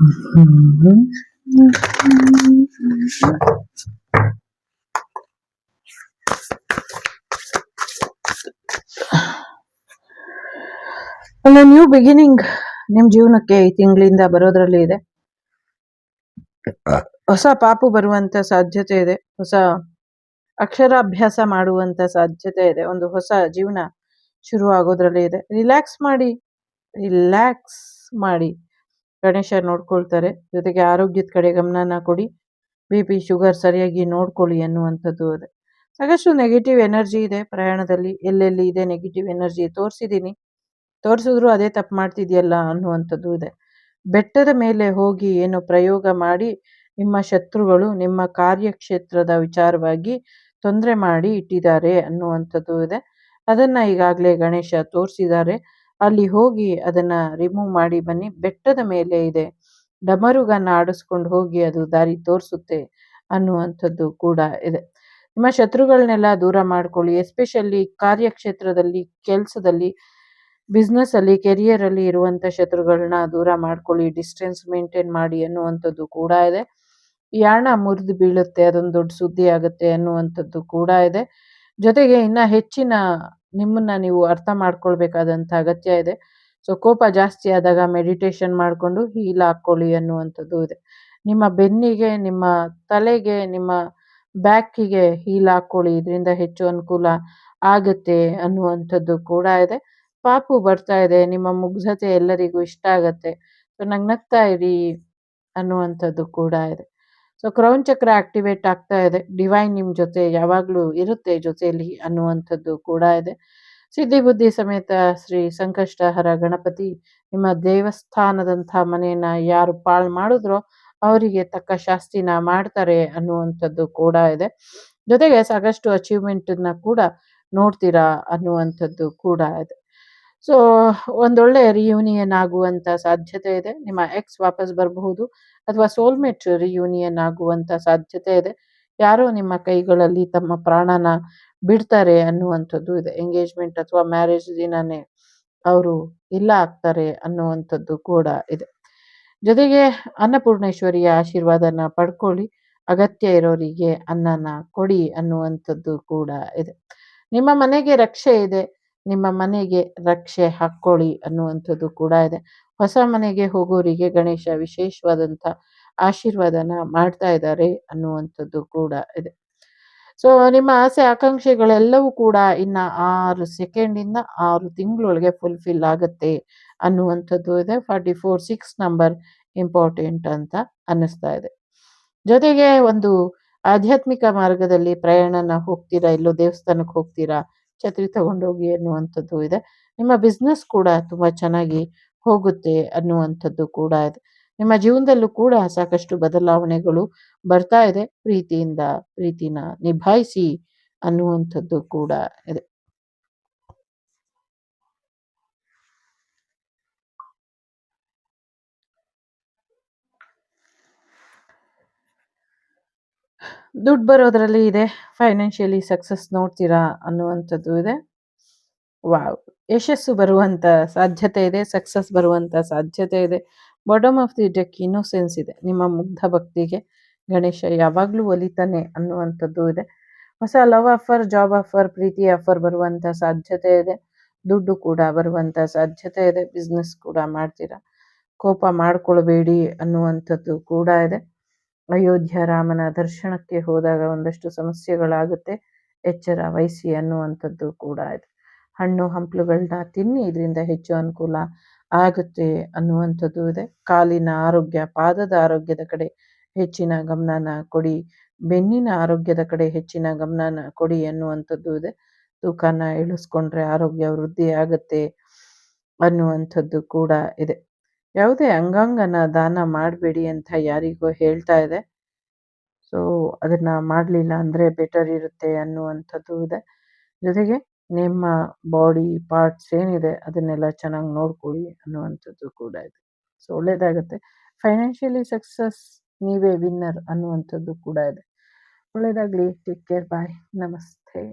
ಅಲ್ಲ new beginning ನಿಮ್ ಜೀವನಕ್ಕೆ ಈ ತಿಂಗಳಿಂದ ಬರೋದ್ರಲ್ಲಿ ಇದೆ. ಹೊಸ ಪಾಪು ಬರುವಂತ ಸಾಧ್ಯತೆ ಇದೆ. ಹೊಸ ಅಕ್ಷರಾಭ್ಯಾಸ ಮಾಡುವಂತ ಸಾಧ್ಯತೆ ಇದೆ. ಒಂದು ಹೊಸ ಜೀವನ ಶುರು ಆಗೋದ್ರಲ್ಲಿ ಇದೆ. ರಿಲ್ಯಾಕ್ಸ್ ಮಾಡಿ ರಿಲ್ಯಾಕ್ಸ್ ಮಾಡಿ. ಗಣೇಶ ನೋಡ್ಕೊಳ್ತಾರೆ. ಜೊತೆಗೆ ಆರೋಗ್ಯದ ಕಡೆ ಗಮನನ ಕೊಡಿ. ಬಿ ಪಿ ಶುಗರ್ ಸರಿಯಾಗಿ ನೋಡ್ಕೊಳ್ಳಿ ಅನ್ನುವಂಥದ್ದು ಇದೆ ಸಾಕಷ್ಟು ನೆಗೆಟಿವ್ ಎನರ್ಜಿ ಇದೆ ಪ್ರಯಾಣದಲ್ಲಿ. ಎಲ್ಲೆಲ್ಲಿ ಇದೆ ನೆಗೆಟಿವ್ ಎನರ್ಜಿ ತೋರಿಸಿದ್ದೀನಿ. ತೋರಿಸಿದ್ರು ಅದೇ ತಪ್ಪು ಮಾಡ್ತಿದ್ಯಲ್ಲ ಅನ್ನುವಂಥದ್ದು ಇದೆ. ಬೆಟ್ಟದ ಮೇಲೆ ಹೋಗಿ ಏನು ಪ್ರಯೋಗ ಮಾಡಿ ನಿಮ್ಮ ಶತ್ರುಗಳು ನಿಮ್ಮ ಕಾರ್ಯಕ್ಷೇತ್ರದ ವಿಚಾರವಾಗಿ ತೊಂದರೆ ಮಾಡಿ ಇಟ್ಟಿದ್ದಾರೆ ಅನ್ನುವಂಥದ್ದು ಇದೆ. ಅದನ್ನು ಈಗಾಗಲೇ ಗಣೇಶ ತೋರಿಸಿದ್ದಾರೆ. ಅಲ್ಲಿ ಹೋಗಿ ಅದನ್ನ ರಿಮೂವ್ ಮಾಡಿ ಬನ್ನಿ. ಬೆಟ್ಟದ ಮೇಲೆ ಇದೆ. ಡಮರುಗನ್ನ ಆಡಿಸ್ಕೊಂಡು ಹೋಗಿ ಅದು ದಾರಿ ತೋರಿಸುತ್ತೆ ಅನ್ನುವಂಥದ್ದು ಕೂಡ ಇದೆ. ನಿಮ್ಮ ಶತ್ರುಗಳನ್ನೆಲ್ಲ ದೂರ ಮಾಡ್ಕೊಳ್ಳಿ. ಎಸ್ಪೆಷಲಿ ಕಾರ್ಯಕ್ಷೇತ್ರದಲ್ಲಿ, ಕೆಲಸದಲ್ಲಿ ಬಿಸ್ನೆಸ್ ಅಲ್ಲಿ ಕೆರಿಯರ್ ಅಲ್ಲಿ ಇರುವಂತ ಶತ್ರುಗಳನ್ನ ದೂರ ಮಾಡ್ಕೊಳ್ಳಿ. ಡಿಸ್ಟೆನ್ಸ್ ಮೇಂಟೈನ್ ಮಾಡಿ ಅನ್ನುವಂಥದ್ದು ಕೂಡ ಇದೆ. ಯಾಣ ಮುರಿದು ಬೀಳುತ್ತೆ, ಅದೊಂದು ದೊಡ್ಡ ಸುದ್ದಿ ಆಗುತ್ತೆ ಅನ್ನುವಂಥದ್ದು ಕೂಡ ಇದೆ. ಜೊತೆಗೆ ಇನ್ನ ಹೆಚ್ಚಿನ ನಿಮ್ಮನ್ನ ನೀವು ಅರ್ಥ ಮಾಡ್ಕೊಳ್ಬೇಕಾದಂತ ಅಗತ್ಯ ಇದೆ. ಸೊ ಕೋಪ ಜಾಸ್ತಿ ಆದಾಗ ಮೆಡಿಟೇಷನ್ ಮಾಡಿಕೊಂಡು ಹೀಲ್ ಹಾಕೊಳ್ಳಿ ಅನ್ನುವಂಥದ್ದು ಇದೆ. ನಿಮ್ಮ ಬೆನ್ನಿಗೆ, ನಿಮ್ಮ ತಲೆಗೆ, ನಿಮ್ಮ ಬ್ಯಾಕಿಗೆ ಹೀಲ್ ಹಾಕೊಳ್ಳಿ ಇದರಿಂದ ಹೆಚ್ಚು ಅನುಕೂಲ ಆಗುತ್ತೆ ಅನ್ನುವಂಥದ್ದು ಕೂಡ ಇದೆ. ಪಾಪು ಬರ್ತಾ ಇದೆ. ನಿಮ್ಮ ಮುಗ್ಧತೆ ಎಲ್ಲರಿಗೂ ಇಷ್ಟ ಆಗತ್ತೆ. ಸೊ ನಗ್ನಗ್ತಾ ಇರಿ ಅನ್ನುವಂಥದ್ದು ಕೂಡ ಇದೆ. ಸೊ ಕ್ರೌನ್ ಚಕ್ರ ಆಕ್ಟಿವೇಟ್ ಆಗ್ತಾ ಇದೆ. ಡಿವೈನ್ ನಿಮ್ ಜೊತೆ ಯಾವಾಗ್ಲೂ ಇರುತ್ತೆ ಜೊತೆಯಲ್ಲಿ ಅನ್ನುವಂಥದ್ದು ಕೂಡ ಇದೆ. ಸಿದ್ಧಿ ಬುದ್ಧಿ ಸಮೇತ ಶ್ರೀ ಸಂಕಷ್ಟಹರ ಗಣಪತಿ ನಿಮ್ಮ ದೇವಸ್ಥಾನದಂಥ ಮನೆಯನ್ನ ಯಾರು ಪಾಳು ಮಾಡಿದ್ರೋ ಅವರಿಗೆ ತಕ್ಕ ಶಾಸ್ತಿನ ಮಾಡ್ತಾರೆ ಅನ್ನುವಂಥದ್ದು ಕೂಡ ಇದೆ. ಜೊತೆಗೆ ಸಾಕಷ್ಟು ಅಚೀವ್ಮೆಂಟ್ನ ಕೂಡ ನೋಡ್ತೀರಾ ಅನ್ನುವಂಥದ್ದು ಕೂಡ ಇದೆ. ಸೊ ಒಂದೊಳ್ಳೆ ರಿಯೂನಿಯನ್ ಆಗುವಂತ ಸಾಧ್ಯತೆ ಇದೆ. ನಿಮ್ಮ ಎಕ್ಸ್ ವಾಪಸ್ ಬರಬಹುದು ಅಥವಾ ಸೋಲ್ಮೇಟ್ ರಿಯೂನಿಯನ್ ಆಗುವಂತ ಸಾಧ್ಯತೆ ಇದೆ. ಯಾರೋ ನಿಮ್ಮ ಕೈಗಳಲ್ಲಿ ತಮ್ಮ ಪ್ರಾಣನ ಬಿಡ್ತಾರೆ ಅನ್ನುವಂಥದ್ದು ಇದೆ. ಎಂಗೇಜ್ಮೆಂಟ್ ಅಥವಾ ಮ್ಯಾರೇಜ್ ದಿನನೇ ಅವರು ಇಲ್ಲ ಆಗ್ತಾರೆ ಅನ್ನುವಂಥದ್ದು ಕೂಡ ಇದೆ. ಜೊತೆಗೆ ಅನ್ನಪೂರ್ಣೇಶ್ವರಿಯ ಆಶೀರ್ವಾದನ ಪಡ್ಕೊಳ್ಳಿ. ಅಗತ್ಯ ಇರೋರಿಗೆ ಅನ್ನನ ಕೊಡಿ ಅನ್ನುವಂಥದ್ದು ಕೂಡ ಇದೆ. ನಿಮ್ಮ ಮನೆಗೆ ರಕ್ಷೆ ಇದೆ. ನಿಮ್ಮ ಮನೆಗೆ ರಕ್ಷೆ ಹಾಕ್ಕೊಳ್ಳಿ ಅನ್ನುವಂಥದ್ದು ಕೂಡ ಇದೆ. ಹೊಸ ಮನೆಗೆ ಹೋಗೋರಿಗೆ ಗಣೇಶ ವಿಶೇಷವಾದಂಥ ಆಶೀರ್ವಾದನ ಮಾಡ್ತಾ ಇದ್ದಾರೆ ಅನ್ನುವಂಥದ್ದು ಕೂಡ ಇದೆ. ಸೊ ನಿಮ್ಮ ಆಸೆ ಆಕಾಂಕ್ಷೆಗಳೆಲ್ಲವೂ ಕೂಡ ಇನ್ನ ಆರು ಸೆಕೆಂಡ್ ಇಂದ ಆರು ತಿಂಗಳೊಳಗೆ ಫುಲ್ಫಿಲ್ ಆಗುತ್ತೆ ಅನ್ನುವಂಥದ್ದು ಇದೆ. Forty four six number important ಅಂತ ಅನ್ನಿಸ್ತಾ ಇದೆ. ಜೊತೆಗೆ ಒಂದು ಆಧ್ಯಾತ್ಮಿಕ ಮಾರ್ಗದಲ್ಲಿ ಪ್ರಯಾಣನ ಹೋಗ್ತೀರಾ ಇಲ್ಲೋ ದೇವಸ್ಥಾನಕ್ಕೆ ಹೋಗ್ತೀರಾ ಛತ್ರಿ ತಗೊಂಡೋಗಿ ಅನ್ನುವಂಥದ್ದು ಇದೆ. ನಿಮ್ಮ ಬಿಸ್ನೆಸ್ ಕೂಡ ತುಂಬಾ ಚೆನ್ನಾಗಿ ಹೋಗುತ್ತೆ ಅನ್ನುವಂಥದ್ದು ಕೂಡ ಇದೆ. ನಿಮ್ಮ ಜೀವನದಲ್ಲೂ ಕೂಡ ಸಾಕಷ್ಟು ಬದಲಾವಣೆಗಳು ಬರ್ತಾ ಇದೆ. ಪ್ರೀತಿಯಿಂದ, ಪ್ರೀತಿನ ನಿಭಾಯಿಸಿ ಅನ್ನುವಂಥದ್ದು ಕೂಡ ಇದೆ. ದುಡ್ಡು ಬರೋದ್ರಲ್ಲಿ ಇದೆ. ಫೈನಾನ್ಷಿಯಲಿ ಸಕ್ಸಸ್ ನೋಡ್ತೀರಾ ಅನ್ನುವಂಥದ್ದು ಇದೆ. ವಾವ್ ಯಶಸ್ಸು ಬರುವಂಥ ಸಾಧ್ಯತೆ ಇದೆ. ಸಕ್ಸಸ್ ಬರುವಂಥ ಸಾಧ್ಯತೆ ಇದೆ. Bottom of the deck innocence ಇದೆ. ನಿಮ್ಮ ಮುಗ್ಧ ಭಕ್ತಿಗೆ ಗಣೇಶ ಯಾವಾಗಲೂ ಒಲಿತಾನೆ ಅನ್ನುವಂಥದ್ದು ಇದೆ. ಹೊಸ ಲವ್ ಆಫರ್ ಜಾಬ್ ಆಫರ್ ಪ್ರೀತಿ ಆಫರ್ ಬರುವಂಥ ಸಾಧ್ಯತೆ ಇದೆ. ದುಡ್ಡು ಕೂಡ ಬರುವಂಥ ಸಾಧ್ಯತೆ ಇದೆ. ಬಿಸ್ನೆಸ್ ಕೂಡ ಮಾಡ್ತೀರಾ? ಕೋಪ ಮಾಡ್ಕೊಳ್ಬೇಡಿ ಅನ್ನುವಂಥದ್ದು ಕೂಡ ಇದೆ. ಅಯೋಧ್ಯ ರಾಮನ ದರ್ಶನಕ್ಕೆ ಹೋದಾಗ ಒಂದಷ್ಟು ಸಮಸ್ಯೆಗಳಾಗುತ್ತೆ. ಎಚ್ಚರ ವಹಿಸಿ ಅನ್ನುವಂಥದ್ದು ಕೂಡ ಇದೆ ಹಣ್ಣು ಹಂಪ್ಲುಗಳನ್ನ ತಿನ್ನಿ, ಇದರಿಂದ ಹೆಚ್ಚು ಅನುಕೂಲ ಆಗುತ್ತೆ ಅನ್ನುವಂಥದ್ದು ಇದೆ. ಕಾಲಿನ ಆರೋಗ್ಯ, ಪಾದದ ಆರೋಗ್ಯದ ಕಡೆ ಹೆಚ್ಚಿನ ಗಮನನ ಕೊಡಿ. ಬೆನ್ನಿನ ಆರೋಗ್ಯದ ಕಡೆ ಹೆಚ್ಚಿನ ಗಮನನ ಕೊಡಿ ಅನ್ನುವಂಥದ್ದು ಇದೆ. ತೂಕನ ಇಳಿಸ್ಕೊಂಡ್ರೆ ಆರೋಗ್ಯ ವೃದ್ಧಿ ಆಗುತ್ತೆ ಅನ್ನುವಂಥದ್ದು ಕೂಡ ಇದೆ. ಯಾವುದೇ ಅಂಗಾಂಗನ ದಾನ ಮಾಡಬೇಡಿ ಅಂತ ಯಾರಿಗೋ ಹೇಳ್ತಾ ಇದೆ. ಸೊ ಅದನ್ನ ಮಾಡಲಿಲ್ಲ ಅಂದರೆ ಬೆಟರ್ ಇರುತ್ತೆ ಅನ್ನುವಂಥದ್ದು ಇದೆ. ಜೊತೆಗೆ ನಿಮ್ಮ ಬಾಡಿ ಪಾರ್ಟ್ಸ್ ಏನಿದೆ ಅದನ್ನೆಲ್ಲ ಚೆನ್ನಾಗಿ ನೋಡ್ಕೊಳ್ಳಿ ಅನ್ನುವಂಥದ್ದು ಕೂಡ ಇದೆ. ಸೊ ಒಳ್ಳೇದಾಗುತ್ತೆ. ಫೈನಾನ್ಷಿಯಲಿ ಸಕ್ಸಸ್ ನೀವೇ ವಿನ್ನರ್ ಅನ್ನುವಂಥದ್ದು ಕೂಡ ಇದೆ. ಒಳ್ಳೇದಾಗಲಿ. ಟೇಕ್ ಕೇರ್ ಬಾಯ್ ನಮಸ್ತೆ.